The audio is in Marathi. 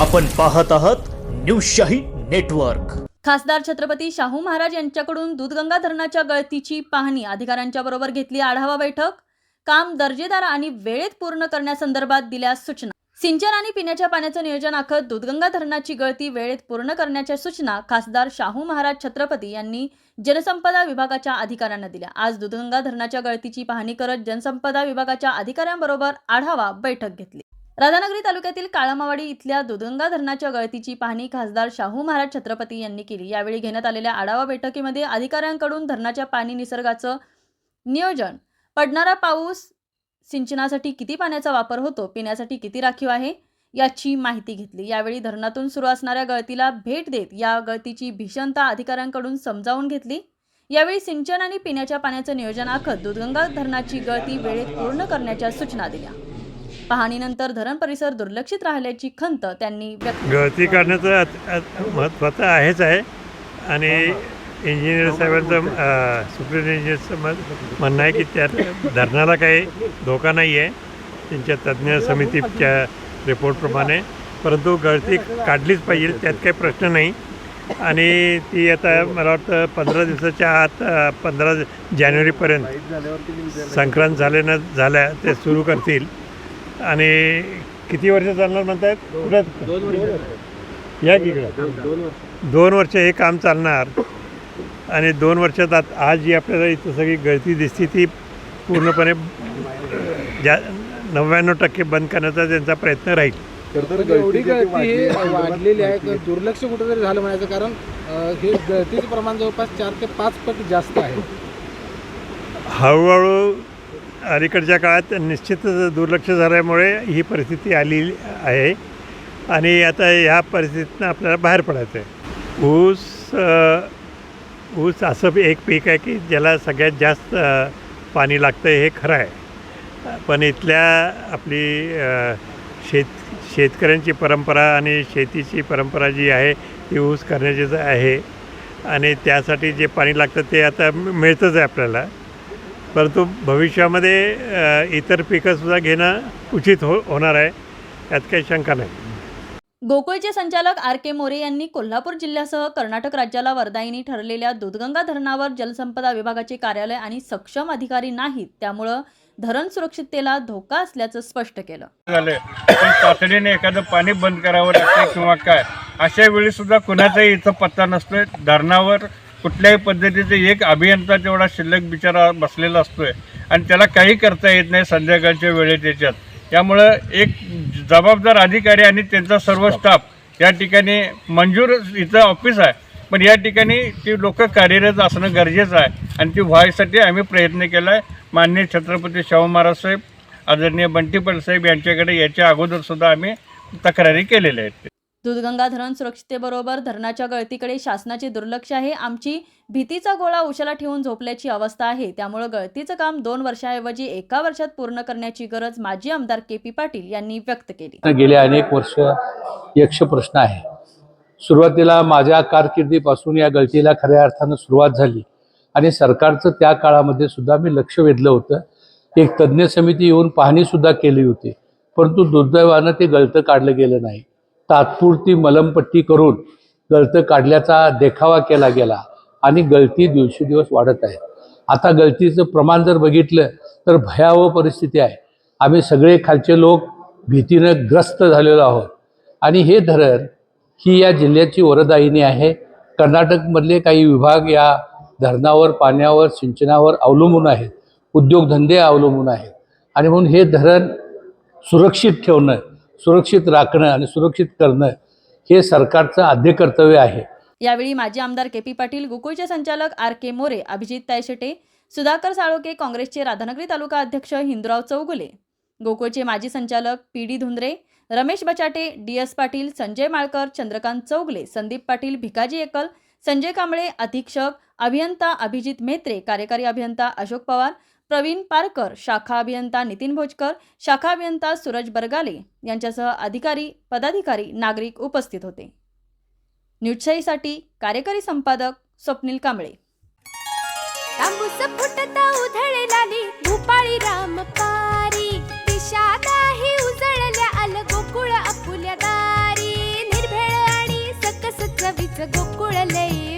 आपण पाहत आहात न्यूजशाही नेटवर्क. खासदार छत्रपती शाहू महाराज यांच्याकडून दूधगंगा धरणाच्या गळतीची पाहणी अधिकाऱ्यांच्या बरोबर घेतली आढावा बैठक काम दर्जेदार आणि वेळेत पूर्ण करण्यासंदर्भात दिल्या सूचना. सिंचन आणि पिण्याच्या पाण्याचं नियोजन आखत दूधगंगा धरणाची गळती वेळेत पूर्ण करण्याच्या सूचना खासदार शाहू महाराज छत्रपती यांनी जनसंपदा विभागाच्या अधिकाऱ्यांना दिल्या. आज दूधगंगा धरणाच्या गळतीची पाहणी करत जनसंपदा विभागाच्या अधिकाऱ्यांबरोबर आढावा बैठक घेतली. राधानगरी तालुक्यातील काळामावाडी इथल्या दुधगंगा धरणाच्या गळतीची पाहणी खासदार शाहू महाराज छत्रपती यांनी केली. यावेळी घेण्यात आलेल्या आढावा बैठकीमध्ये अधिकाऱ्यांकडून धरणाच्या पाणी निसर्गाचं नियोजन पडणारा पाऊस सिंचनासाठी किती पाण्याचा वापर होतो पिण्यासाठी किती राखीव आहे याची माहिती घेतली. यावेळी धरणातून सुरू असणाऱ्या गळतीला भेट देत या गळतीची भीषणता अधिकाऱ्यांकडून समजावून घेतली. यावेळी सिंचन आणि पिण्याच्या पाण्याचं नियोजन आखत दुधगंगा धरणाची गळती वेळेत पूर्ण करण्याच्या सूचना दिल्या. पाहणीनंतर धरण परिसर दुर्लक्षित राहिल्याची खंत त्यांनी व्यक्त गळती काढण्याचं अत- अत- महत्त्वाचं आहेच आहे. आणि इंजिनियर साहेबांचं सुप्रिम इंजिनियरचं मत म्हणणं आहे की त्यात धरणाला काही धोका नाही आहे. त्यांच्या तज्ज्ञ समितीच्या रिपोर्टप्रमाणे परंतु गळती काढलीच पाहिजे त्यात काही प्रश्न नाही. आणि ती आता मला वाटतं पंधरा दिवसाच्या आत अ, पंधरा जानेवारीपर्यंत संक्रांत झाले न झाल्या ते सुरू करतील. आणि किती वर्ष चालणार म्हणतायत? कुठं? या की इकडं? दोन वर्ष. हे काम चालणार. आणि दोन वर्षात आत आज जी आपल्याला इथं सगळी गळती दिसते ती पूर्णपणे ज्या नव्याण्णव टक्के बंद करण्याचा त्यांचा प्रयत्न राहील. तर एवढी गळती हे वाढलेली आहे दुर्लक्ष कुठेतरी झालं म्हणायचं कारण हे गळतीचं प्रमाण जवळपास चार ते पाच पट जास्त आहे. हळूहळू अलीकडच्या काळात निश्चितच दुर्लक्ष झाल्यामुळे ही परिस्थिती आली आहे. आणि आता ह्या परिस्थितीतनं आपल्याला बाहेर पडायचं आहे ऊस ऊस असं एक पीक आहे की ज्याला सगळ्यात जास्त पाणी लागतं हे खरं आहे. पण इथल्या आपली शेत शेतकऱ्यांची परंपरा आणि शेतीची परंपरा जी आहे ती ऊस करण्याचीच आहे. आणि त्यासाठी जे पाणी लागतं ते आता मिळतंच आहे आपल्याला. परंतु भविष्यामध्ये इतर पिकंसुद्धा घेणं उचित हो होणार आहे. यात काही शंका नाही. गोकुळचे संचालक आर के मोरे यांनी कोल्हापूर जिल्ह्यासह कर्नाटक राज्याला वरदायिनी ठरलेल्या दूधगंगा धरणावर जलसंपदा विभागाचे कार्यालय आणि सक्षम अधिकारी नाहीत त्यामुळं धरण सुरक्षिततेला धोका असल्याचं स्पष्ट केलं. झाले पण तातडीने एखादं पाणी बंद करावं लागतं किंवा काय अशा वेळी सुद्धा कुणाचाही इथं पत्ता नसतोय. धरणावर कुठल्याही पद्धतीचे एक अभियंता तेवढा शिल्लक बिचारा बसलेला असतोय. आणि त्याला काही करता येत नाही संध्याकाळच्या वेळेत याच्यात. त्यामुळं एक जबाबदार अधिकारी आणि त्यांचा सर्व स्टाफ या ठिकाणी मंजूर इथं ऑफिस आहे. पण या ठिकाणी ती लोक कार्यरत असणं गरजेचं आहे. आणि ती व्हायसाठी आम्ही प्रयत्न केला आहे माननीय छत्रपती शाहू महाराज साहेब आदरणीय बंटीपल साहेब यांच्याकडे याच्या अगोदर सुद्धा आम्ही तक्रारी केलेल्या आहेत. दूधगंगा धरण सुरक्षिततेबरोबर धरणाच्या गळतीकडे शासनाचे दुर्लक्ष आहे. आमची भीतीचा गोळा उशाला ठेवून झोपल्याची अवस्था आहे. त्यामुळं गळतीचं काम दोन वर्षाऐवजी एका वर्षात पूर्ण करण्याची गरज माजी आमदार के पी पाटील यांनी व्यक्त केली. गेले अनेक वर्ष यक्ष प्रश्न आहे. सुरुवातीला माझ्या कारकिर्दीपासून या गळतीला खऱ्या अर्थानं सुरुवात झाली आणि सरकारचं त्या काळामध्ये सुद्धा मी लक्ष वेधलं होतं. एक तज्ज्ञ समिती येऊन पाहणी सुद्धा केली होती. परंतु दुर्दैवानं ते गळतं काढलं गेलं नाही. तात्पुरती मलमपट्टी करून गळतं काढल्याचा देखावा केला गेला आणि गळती दिवसेदिवस वाढत आहे. आता गळतीचं प्रमाण जर बघितलं तर भयावह परिस्थिती आहे. आम्ही सगळे खालचे लोक भीतीनं ग्रस्त झालेलो आहोत. आणि हे धरण ही या जिल्ह्याची वरदायिनी आहे. कर्नाटकमधले काही विभाग या धरणावर पाण्यावर सिंचनावर अवलंबून आहेत. उद्योगधंदे अवलंबून आहेत. आणि म्हणून हे धरण सुरक्षित ठेवणं सुरक्षित राखणं आणि सुरक्षित करणं हे सरकारचं आद्य कर्तव्य आहे. यावेळी माजी आमदार के पी पाटील गोकुळचे संचालक आर के मोरे अभिजित तायशेटे सुधाकर साळोके काँग्रेसचे राधानगरी तालुका अध्यक्ष हिंदुराव चौगुले गोकुळचे माजी संचालक P D Dhundre Ramesh Bachate D S Patil Sanjay Malkar Chandrakant Chougale Sandeep Patil Bhikaji Ekal Sanjay Kamble अधीक्षक अभियंता अभिजित मेत्रे कार्यकारी अभियंता अशोक पवार प्रवीण पारकर शाखा अभियंता नितीन भोजकर शाखा अभियंता सूरज बरगाले यांच्यासह अधिकारी पदाधिकारी नागरिक उपस्थित होते. न्यूजशाहीसाठी कार्यकारी संपादक स्वप्नील कांबळे. भूपाळी रामपारी दिशा उजळल्या आल गोकुळ आपुल्या दारी चवीच गोकुळ लई